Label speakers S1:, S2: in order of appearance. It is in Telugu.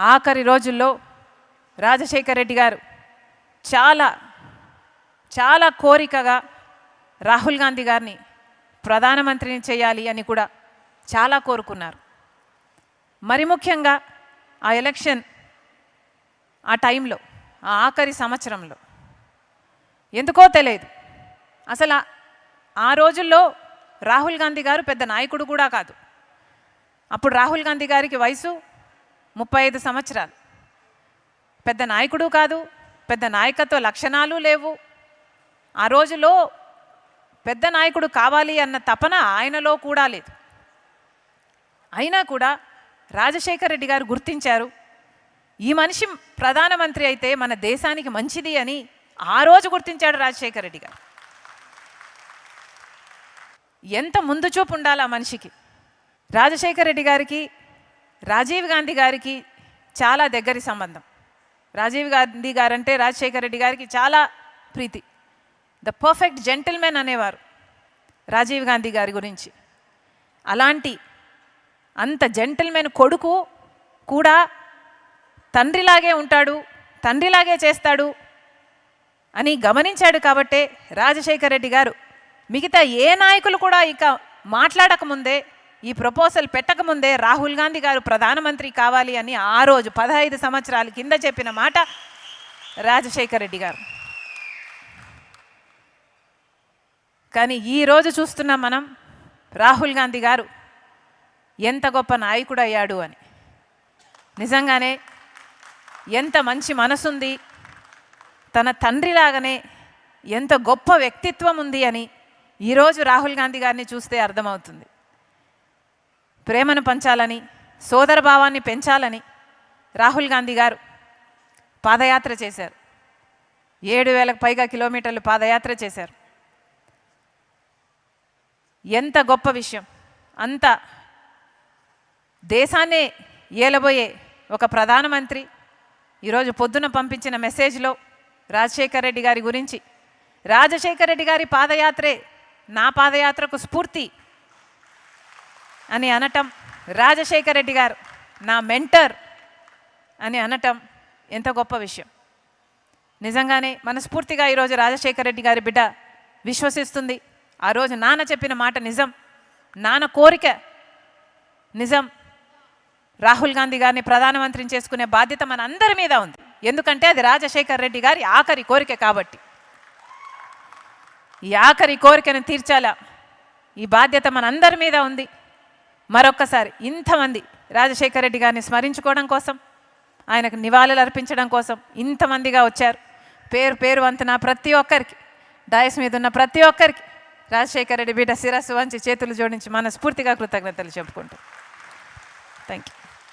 S1: ఆఖరి రోజుల్లో రాజశేఖర్ రెడ్డి గారు చాలా చాలా కోరికగా రాహుల్ గాంధీ గారిని ప్రధానమంత్రిని చేయాలి అని కూడా చాలా కోరుకున్నారు. మరి ముఖ్యంగా ఆ ఎలక్షన్ ఆ టైంలో ఆ ఆఖరి సంవత్సరంలో ఎందుకో తెలియదు. అసలు ఆ- ఆ రోజుల్లో రాహుల్ గాంధీ గారు పెద్ద నాయకుడు కూడా కాదు. అప్పుడు రాహుల్ గాంధీ గారికి వయసు ముప్పై ఐదు సంవత్సరాలు. పెద్ద నాయకుడు కాదు పెద్ద నాయకత్వ లక్షణాలు లేవు. ఆ రోజులో పెద్ద నాయకుడు కావాలి అన్న తపన ఆయనలో కూడా లేదు. అయినా కూడా రాజశేఖర్ రెడ్డి గారు గుర్తించారు ఈ మనిషి ప్రధానమంత్రి అయితే మన దేశానికి మంచిది అని ఆ రోజు గుర్తించాడు రాజశేఖర్ రెడ్డి గారు. ఎంత ముందు చూపు ఉండాలి ఆ మనిషికి. రాజశేఖర్ రెడ్డి గారికి రాజీవ్ గాంధీ గారికి చాలా దగ్గరి సంబంధం. రాజీవ్ గాంధీ గారంటే రాజశేఖర్ రెడ్డి గారికి చాలా ప్రీతి. ద పర్ఫెక్ట్ జెంటిల్మెన్ అనేవారు రాజీవ్ గాంధీ గారి గురించి. అలాంటి అంత జెంటిల్మెన్ కొడుకు కూడా తండ్రిలాగే ఉంటాడు తండ్రిలాగే చేస్తాడు అని గమనించాడు కాబట్టే రాజశేఖర రెడ్డి గారు. మిగతా ఏ నాయకులు కూడా ఇక మాట్లాడకముందే ఈ ప్రపోజల్ పెట్టకముందే రాహుల్ గాంధీ గారు ప్రధానమంత్రి కావాలి అని ఆ రోజు పదహైదు సంవత్సరాల కింద చెప్పిన మాట రాజశేఖర రెడ్డి గారు. కానీ ఈరోజు చూస్తున్నాం మనం రాహుల్ గాంధీ గారు ఎంత గొప్ప నాయకుడు అయ్యాడు అని. నిజంగానే ఎంత మంచి మనసుంది తన తండ్రిలాగానే ఎంత గొప్ప వ్యక్తిత్వం ఉంది అని ఈరోజు రాహుల్ గాంధీ గారిని చూస్తే అర్థమవుతుంది. ప్రేమను పంచాలని సోదర భావాన్ని పెంచాలని రాహుల్ గాంధీ గారు పాదయాత్ర చేశారు. ఏడు వేలకు పైగా కిలోమీటర్లు పాదయాత్ర చేశారు. ఎంత గొప్ప విషయం. అంత దేశాన్నే ఏలబోయే ఒక ప్రధానమంత్రి ఈరోజు పొద్దున పంపించిన మెసేజ్లో రాజశేఖర్ రెడ్డి గారి గురించి రాజశేఖర్ రెడ్డి గారి పాదయాత్రే నా పాదయాత్రకు స్ఫూర్తి అని అనటం రాజశేఖర్ రెడ్డి గారు నా మెంటర్ అని అనటం ఎంత గొప్ప విషయం. నిజంగానే మనస్ఫూర్తిగా ఈరోజు రాజశేఖర్ రెడ్డి గారి బిడ్డ విశ్వసిస్తుంది. ఆ రోజు నాన్న చెప్పిన మాట నిజం నాన్న కోరిక నిజం. రాహుల్ గాంధీ గారిని ప్రధానమంత్రిని చేసుకునే బాధ్యత మన అందరి మీద ఉంది. ఎందుకంటే అది రాజశేఖర్ రెడ్డి గారి ఆఖరి కోరిక కాబట్టి. ఈ ఆఖరి కోరికను తీర్చాలా? ఈ బాధ్యత మనందరి మీద ఉంది. మరొక్కసారి ఇంతమంది రాజశేఖర రెడ్డి గారిని స్మరించుకోవడం కోసం ఆయనకు నివాళులు అర్పించడం కోసం ఇంతమందిగా వచ్చారు. పేరు పేరు వంతున ప్రతి ఒక్కరికి డయస్ మీద ఉన్న ప్రతి ఒక్కరికి రాజశేఖర రెడ్డి బిడ్డ శిరస్సు వంచి చేతులు జోడించి మనస్ఫూర్తిగా కృతజ్ఞతలు చెప్పుకుంటాం. Thank you